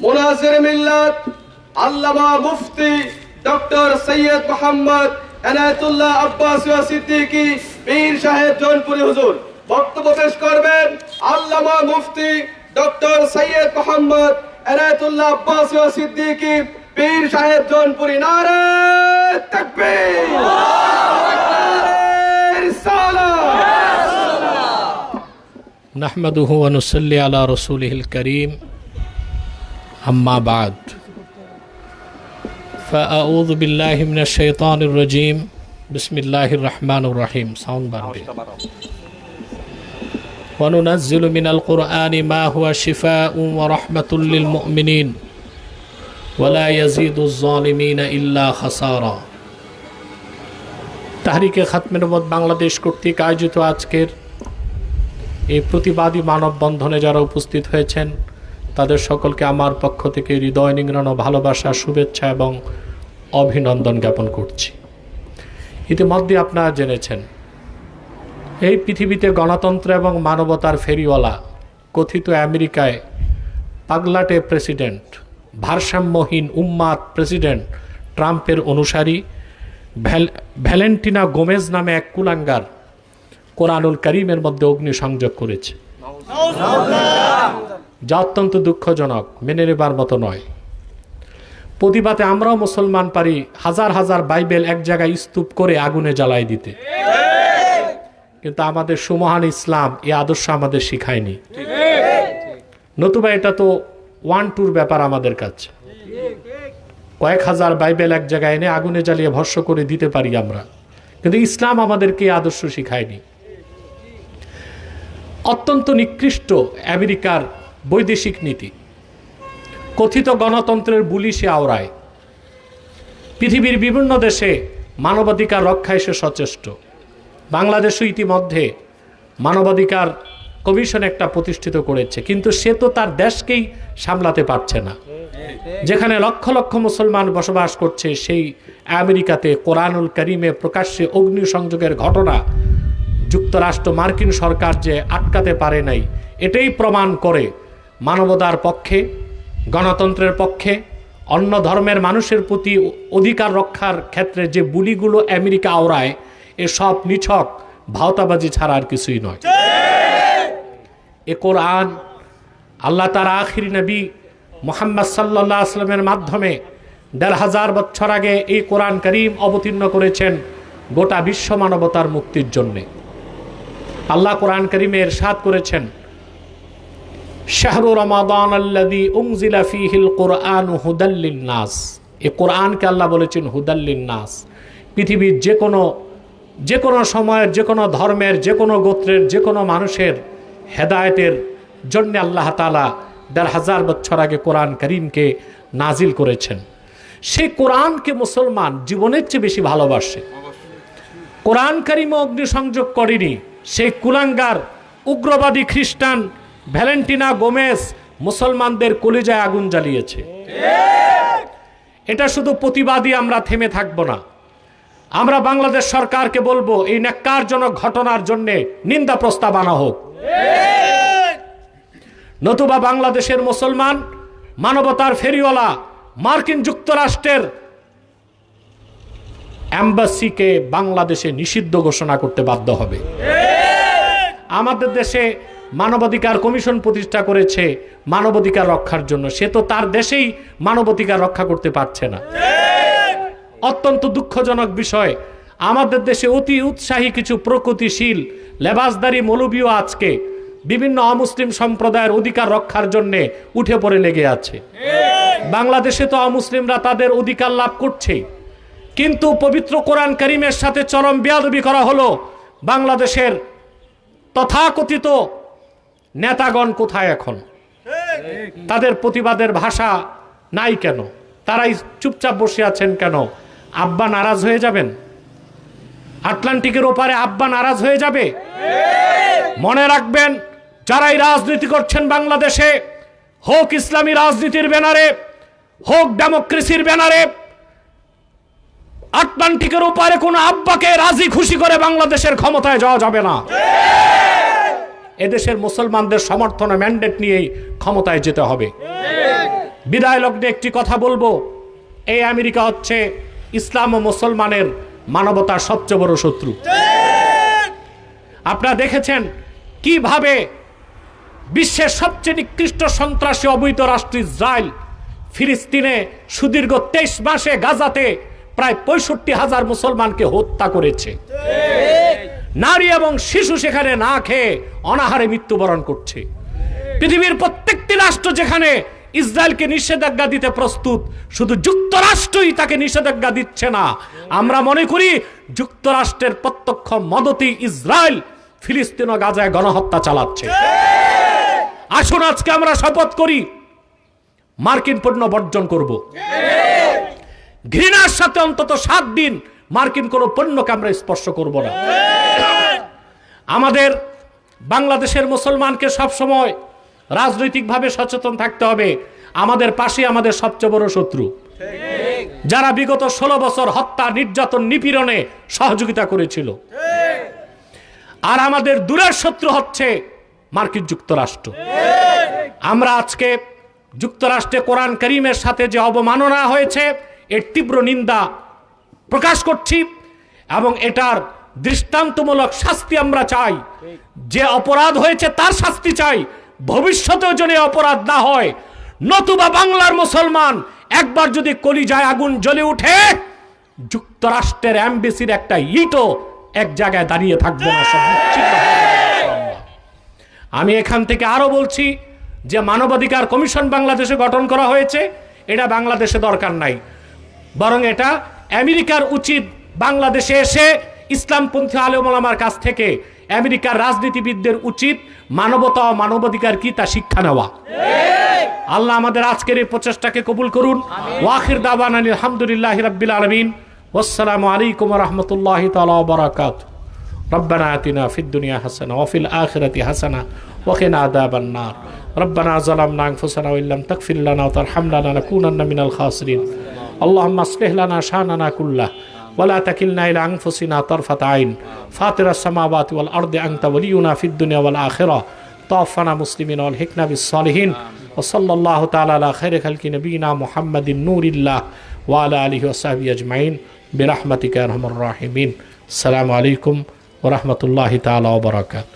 মুনাজির মিল্লাত আল্লামা মুফতি ডক্টর সৈয়দ মোহাম্মদ এনায়তুল্লাহ আব্বাস সিদ্দিকী পীর সাহেব জৌনপুরি হুজুর বক্তব্য পেশ করবেন আল্লামা মুফতি ডক্টর সৈয়দ মোহাম্মদ এনায়তুল্লাহ আব্বাস সিদ্দিকী পীর সাহেব জৌনপুরি নারে তাকবীর নারে রিসালাত نحمده ونصلي على رسوله الكريم أما بعد فأعوذ بالله من الشيطان الرجيم بسم الله الرحمن الرحيم সাউন্ড বাড়বে وننزل من القرآن ما هو شفاء ورحمة للمؤمنين ولا يزيد الظالمين إلا خسارا তাহরিকে খাতমে নবদ বাংলাদেশ কর্তৃক আয়োজিত আজকের এই প্রতিবাদী মানববন্ধনে যারা উপস্থিত হয়েছেন তাদের সকলকে আমার পক্ষ থেকে হৃদয় নিংড়ানো ভালোবাসা, শুভেচ্ছা এবং অভিনন্দন জ্ঞাপন করছি। ইতিমধ্যে আপনারা জেনেছেন, এই পৃথিবীতে গণতন্ত্র এবং মানবতার ফেরিওয়ালা কথিত আমেরিকায় পাগলাটে প্রেসিডেন্ট, ভারসাম্যহীন উম্মাদ প্রেসিডেন্ট, ট্রাম্পের অনুসারী ভ্যাল, ভ্যালেন্টিনা গোমেজ নামে এক কুলাঙ্গার কোরআনুল করিমের মধ্যে অগ্নিসংযোগ করেছে। যা অত্যন্ত দুঃখজনক, মেনে নেবার মতো নয়। প্রতিবাদে আমরাও মুসলমান পারি হাজার হাজার বাইবেল এক জায়গায় স্তূপ করে আগুনে জ্বালাই দিতে। কিন্তু আমাদের সুমহান ইসলাম এ আদর্শ আমাদের শিখায়নি। নতুবা এটা তো ওয়ান টুর ব্যাপার আমাদের কাছে। কয়েক হাজার বাইবেল এক জায়গায় এনে আগুনে জ্বালিয়ে ভস্য করে দিতে পারি আমরা। কিন্তু ইসলাম আমাদেরকে আদর্শ শিখায়নি। অত্যন্ত নিকৃষ্ট আমেরিকার বৈদেশিক নীতি। কথিত গণতন্ত্রের বুলি সে আওড়ায়। পৃথিবীর বিভিন্ন দেশে মানবাধিকার রক্ষায় সে সচেষ্ট। বাংলাদেশও ইতিমধ্যে মানবাধিকার কমিশন একটা প্রতিষ্ঠিত করেছে, কিন্তু সে তো তার দেশকেই সামলাতে পারছে না। যেখানে লক্ষ লক্ষ মুসলমান বসবাস করছে, সেই আমেরিকাতে কোরআনুল করিমে প্রকাশ্যে অগ্নিসংযোগের ঘটনা যুক্তরাষ্ট্র মার্কিন সরকার যে আটকাতে পারে নাই, এটাই প্রমাণ করে মানবতার পক্ষে, গণতন্ত্রের পক্ষে, অন্য ধর্মের মানুষের প্রতি অধিকার রক্ষার ক্ষেত্রে যে বুলিগুলো আমেরিকা আওড়ায় এসব নিছক, ভাওতাবাজি ছাড়া আর কিছুই নয়। এ কোরআন আল্লাহ তার আখির নবী মোহাম্মদ সাল্লাহ আসলামের মাধ্যমে দেড় হাজার বছর আগে এই কোরআন করিম অবতীর্ণ করেছেন গোটা বিশ্ব মানবতার মুক্তির জন্যে। আল্লাহ কোরআন করিমে এরশাদ করেছেন শাহরু রমাদান আল্লাদি উংজিলা ফিহিল কোরআন হুদাল্লিন নাস এ কোরআনকে আল্লাহ বলেছেন হুদাল্লিন নাস পৃথিবীর যে কোনো যে কোনো সময়ের যে কোনো ধর্মের যে কোনো গোত্রের যে কোনো মানুষের হেদায়েতের জন্য আল্লাহ তালা দেড় হাজার বছর আগে কোরআন করিমকে নাজিল করেছেন। সেই কোরআনকে মুসলমান জীবনের চেয়ে বেশি ভালোবাসে। কোরআন করিমে অগ্নিসংযোগ করেনি। সেই কুলাঙ্গার, উগ্রবাদী খ্রিস্টান ভ্যালেন্টিনা গোমেস মুসলমানদের কলিজায় আগুন জ্বালিয়েছে। এটা শুধু প্রতিবাদী আমরা থেমে থাকব না। আমরা বাংলাদেশ সরকারকে বলব, এই ন্যাক্কারজনক ঘটনার জন্য নিন্দা প্রস্তাব আনা হোক। নতুবা বাংলাদেশের মুসলমান, মানবতার ফেরিওয়ালা, মার্কিন যুক্তরাষ্ট্রের অ্যাম্বাসিকে বাংলাদেশে নিষিদ্ধ ঘোষণা করতে বাধ্য হবে। আমাদের দেশে মানবাধিকার কমিশন প্রতিষ্ঠা করেছে মানবাধিকার রক্ষার জন্য। সে তো তার দেশেই মানবাধিকার রক্ষা করতে পারছে না। অত্যন্ত দুঃখজনক বিষয়, আমাদের দেশে অতি উৎসাহী কিছু প্রকৃতিশীল লেবাসদারি মৌলবীও আজকে বিভিন্ন অমুসলিম সম্প্রদায়ের অধিকার রক্ষার জন্যে উঠে পড়ে লেগে আছে। বাংলাদেশে তো অমুসলিমরা তাদের অধিকার লাভ করছেই। কিন্তু পবিত্র কোরআন করিমের সাথে চরম বেয়াদবি করা হলো বাংলাদেশের তথাকথিত নেতাগণ কোথায় এখন? তাদের প্রতিবাদের ভাষা নাই কেন? তারাই চুপচাপ বসে আছেন কেন? আব্বা নারাজ হয়ে যাবেন? আটলান্টিকের ওপারে আব্বা নারাজ হয়ে যাবে? মনে রাখবেন, যারাই রাজনীতি করছেন বাংলাদেশে, হোক ইসলামী রাজনীতির ব্যানারে, হোক ডেমোক্রেসির ব্যানারে, আটলান্টিকের ওপারে কোনো আব্বাকে রাজি খুশি করে বাংলাদেশের ক্ষমতায় যাওয়া যাবে না। এদেশের মুসলমানদের সমর্থনে ম্যান্ডেট নিয়েই ক্ষমতায় যেতে হবে। বিদায় লগ্নে একটি কথা বলব, এই আমেরিকা হচ্ছে ইসলাম ও মুসলমানের মানবতার সবচেয়ে বড় শত্রু। আপনারা দেখেছেন কীভাবে বিশ্বের সবচেয়ে নিকৃষ্ট সন্ত্রাসী অবৈধ রাষ্ট্র ইসরায়েল ফিলিস্তিনে সুদীর্ঘ তেইশ মাসে গাজাতে প্রায় পঁয়ষট্টি হাজার মুসলমানকে হত্যা করেছে। নারী এবং শিশু সেখানে না খেয়ে অনাহারে মৃত্যুবরণ করছে। পৃথিবীর প্রত্যেকটি রাষ্ট্র যেখানে ইসরায়েলকে নিষেধাজ্ঞা দিতে প্রস্তুত, শুধু যুক্তরাষ্ট্রই তাকে নিষেধাজ্ঞা দিচ্ছে না। আমরা মনে করি যুক্তরাষ্ট্রের প্রত্যক্ষ মদতি ইসরায়েল ফিলিস্তিন ও গাজায় গণহত্যা চালাচ্ছে। আসুন আজকে আমরা শপথ করি, মার্কিন পণ্য বর্জন করব। ঘৃণার সাথে অন্তত সাত দিন মার্কিন কোনো পণ্যকে আমরা স্পর্শ করব না। আমাদের বাংলাদেশের মুসলমানকে সবসময় রাজনৈতিকভাবে সচেতন থাকতে হবে। আমাদের পাশে আমাদের সবচেয়ে বড় শত্রু। যারা বিগত ষোলো বছর হত্যা, নির্যাতন, নিপীড়নে সহযোগিতা করেছিল। আর আমাদের দূরের শত্রু হচ্ছে মার্কিন যুক্তরাষ্ট্র। আমরা আজকে যুক্তরাষ্ট্রে কোরআন করিমের সাথে যে অবমাননা হয়েছে, এর তীব্র নিন্দা প্রকাশ করছি এবং এটার দৃষ্টান্তমূলক শাস্তি আমরা চাই। যে অপরাধ হয়েছে তার শাস্তি চাই। ভবিষ্যতেও যেন অপরাধ না হয়। নতুবা বাংলার মুসলমান একবার যদি কলিজায় আগুন জ্বলে উঠে, যুক্তরাষ্ট্রের অ্যাম্বাসির একটা ইটও এক জায়গায় দাঁড়িয়ে থাকবে না। আমি এখান থেকে আরও বলছি যে মানবাধিকার কমিশন বাংলাদেশে গঠন করা হয়েছে, এটা বাংলাদেশে দরকার নাই। বরং এটা আমেরিকার উচিত বাংলাদেশে এসে ইসলামপন্থী আলেমার কাছ থেকে আমেরিকার রাজনীতিবিদদের উচিত মানবতা ও মানবাধিকার কি তা শিক্ষা নেওয়া আল্লাহ আমাদের আজকের এই প্রচেষ্টাকে কবুল করুন ওয়াখির দাবান আলহামদুলিল্লাহ রাব্বিল আলমিন আসসালামু আলাইকুম রহমতুল্লাহ তালা বারাকাত ربنا آتنا في الدنيا حسنة وفي الآخرة حسنة وقنا عذاب النار ربنا ظلمنا أنفسنا وإن لم تغفر لنا وترحمنا لنكونن من الخاسرين اللهم اصلح لنا شأننا كله ولا تكلنا إلى أنفسنا طرفة عين. فاطر السماوات والأرض أنت ولينا في الدنيا والآخرة. توفنا مسلمين والحقنا بالصالحين. وصلى الله تعالى على خير خلق نبينا محمد نور الله وعلى آله وصحبه أجمعين. برحمتك يا أرحم الراحمين. السلام عليكم ورحمة الله تعالى وبركاته.